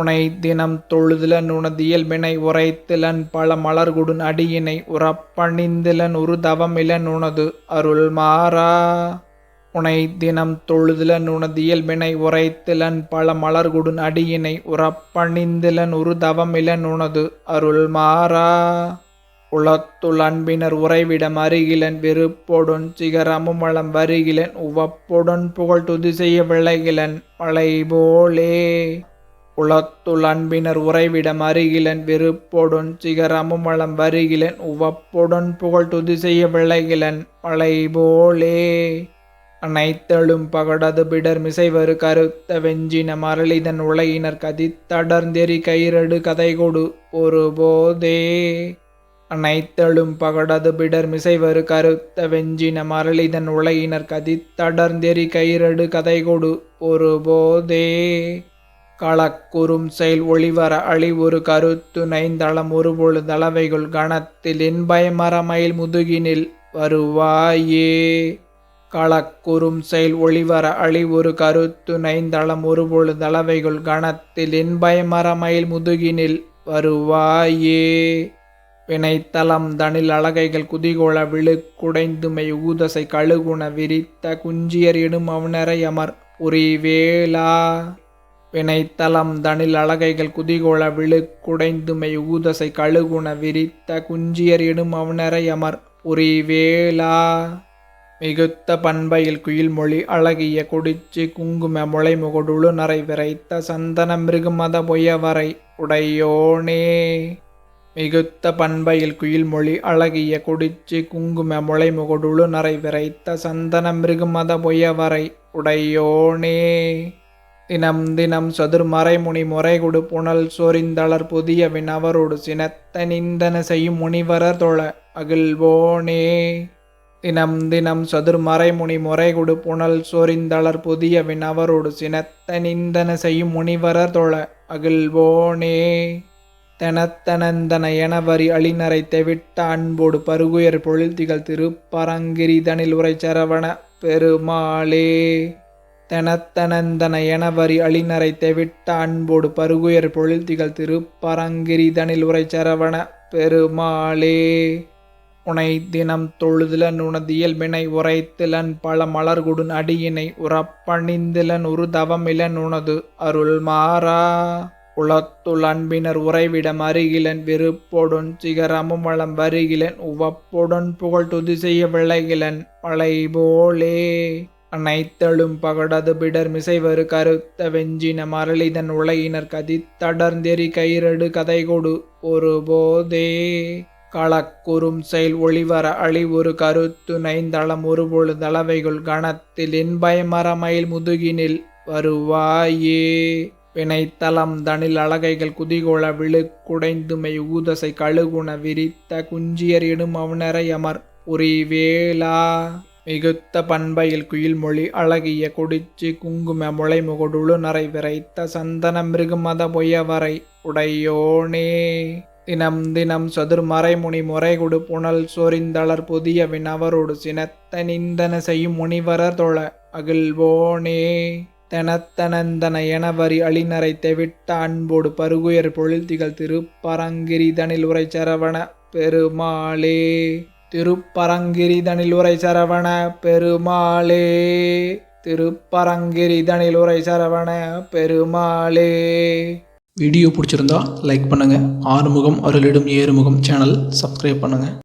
உனை தினம் தொழுதிலன் உனது இயல்பினை உரைத்திலன் பல மலர்குடன் அடியினை உறப்பணிந்திலன் ஒரு தவமிலன் உனது அருள் மாறா உனை தினம் தொழுதிலன் உனது இயல்பினை உரைத்திலன் பல மலர்குடன் அடியினை உறப்பணிந்திலன் ஒரு தவமிலன் உனது அருள் மாறா உளத்துள் அன்பினர் உறைவிடம் அருகிலன் வெறுப்பொடுன் சிகரமும் வளம் வருகிலன் உவப்பொடுன் புகழ் துதி செய்ய விளைகிலன் மலை போலே உளத்துள் அன்பினர் உறைவிடம் அருகிலன் வெறுப்பொடுன் சிகரமும் வளம் வருகிலன் உவப்பொடன் புகழ் துதி செய்ய விளைகிலன் மலை போலே அனைத்தழும் பகடது பிடர் மிசைவரு கருத்த வெஞ்சின மரளிதன் உலகினர் கதித்தடர்ந்தெறி கயிறடு கதைகொடு ஒரு போதே அனைத்தழும் பகடது பிடர் மிசைவரு கருத்த வெஞ்சின மரளிதன் உலகினர் கதித்தடர்ந்தெறி கயிறடு கதைகொடு ஒரு போதே களக்குறும் செயல் ஒளிவர அழிவுறு கருத்து நைந்தளம் ஒருபொழு தளவைகள் கணத்தில் இன்பயமரமயில் முதுகினில் வருவாயே. களக்குறும் செயல் ஒளிவர அழிவுறு கருத்து நைந்தளம் ஒருபொழு தளவைகள் கணத்தில் இன்பயமரமயில் முதுகினில் வருவாயே. வினைத்தலம் தனில் அழகைகள் குதிகோள விழுக்குடைந்துமை ஊதசை கழுகுண விரித்த குஞ்சியர் இடும் அவனரை அமர் புரிவேலா. வினைத்தலம் தனில் அழகைகள் குதிகோள விழுக்குடைந்துமை ஊதசை கழுகுண விரித்த குஞ்சியர் இடும் அவனரை அமர் புரிவேலா. மிகுத்த பண்பையில் குயில்மொழி அழகிய குடிச்சி குங்கும முளைமுகடுழு நரை விரைத்த சந்தன மிருகமத பொய்யவரை உடையோனே. மிகுத்த பண்பையில் குயில்மொழி அழகிய குடிச்சி குங்கும முளைமுகடுழு நரை விரைத்த சந்தன மிருகமத பொய்யவரை உடையோனே. தினம் தினம் சதுர் மறைமுனி முறைகொடு புனல் சொரிந்தளர் புதிய வினவரோடு சினத்த நிந்தன செய்யும் முனிவரர் தொழ அகில்வோனே. தினம் தினம் சதுர் மறைமுனி முறைகொடு புனல் சொரிந்தளர் புதிய வினவரோடு சினத்த நிந்தன செய்யும் முனிவரர் தொழ அகில்வோனே. தெனத்தனந்தன எனவரி அழிநரை தெவிட்ட அன்போடு பருகுயர் பொழுதிகள் திருப்பரங்கிரிதனில் உரை சரவண பெருமாளே. தெனத்தனந்தன எனவரி அழிநரை தெவிட்ட அன்போடு பருகுயர் பொழில்திகள் திருப்பரங்கிரிதனில் உரை சரவண பெருமாளே. உனை தினம் தொழுதிலன் உனது வினை உரைத்திலன் பல மலர்குடன் அடியினை உறப்பணிந்திலன் ஒரு தவமிலன் உனது அருள் மாறா உளத்துள் அன்பினர் உறைவிடம் அருகிலன் விருப்பொடன் சிகரமும் வளம் வருகிலன் உவப்பொடுன் புகழ் துதி செய்ய விளைகிலன் மலை அனைத்தலும் பகடது பிடர் மிசைவரு கருத்த வெஞ்சின மரளிதன் உலகினர் கதித்தடர்ந்தெறி கயிறடு கதைகொடு ஒரு போதே களக்குறும் செயல் ஒளிவர அழிவுறு கருத்து நைந்தளம் ஒரு பொழுதளவைகள் கணத்தில் இன்பயமரமயில் முதுகினில் வருவாயே. வினைத்தலம் தனில் அழகைகள் குதிகோள விழுக்குடைந்துமை ஊதசை கழுகுண விரித்த குஞ்சியர் இடும் அவனரை அமர் புரிவேலா மிகுத்த பண்பையில் குயில்மொழி அழகிய குடிச்சி குங்கும முளைமுகடுழு நரை விரைத்த சந்தன மிருகமத பொய்யவரை உடையோனே. தினம் தினம் சதுர்மறை முனி முறைகுடு புனல் சொரிந்தளர் புதிய வினவரோடு சினத்த நிந்தன செய்யும் முனிவரர் தொழ அகில்வோனே. தெனத்தனந்தன எனவரி அழிநரை தெவிட்ட அன்போடு பருகுயர் பொழில்திகள் திருப்பரங்கிரிதனில் உரை சரவண பெருமாளே. திருப்பரங்கிரிதனிலுரை சரவண பெருமாளே. திருப்பரங்கிரிதனிலுரை சரவண பெருமாளே. வீடியோ பிடிச்சிருந்தா லைக் பண்ணுங்கள் ஆறுமுகம் அருளிடும் ஏறுமுகம் சேனல் சப்ஸ்கிரைப் பண்ணுங்கள்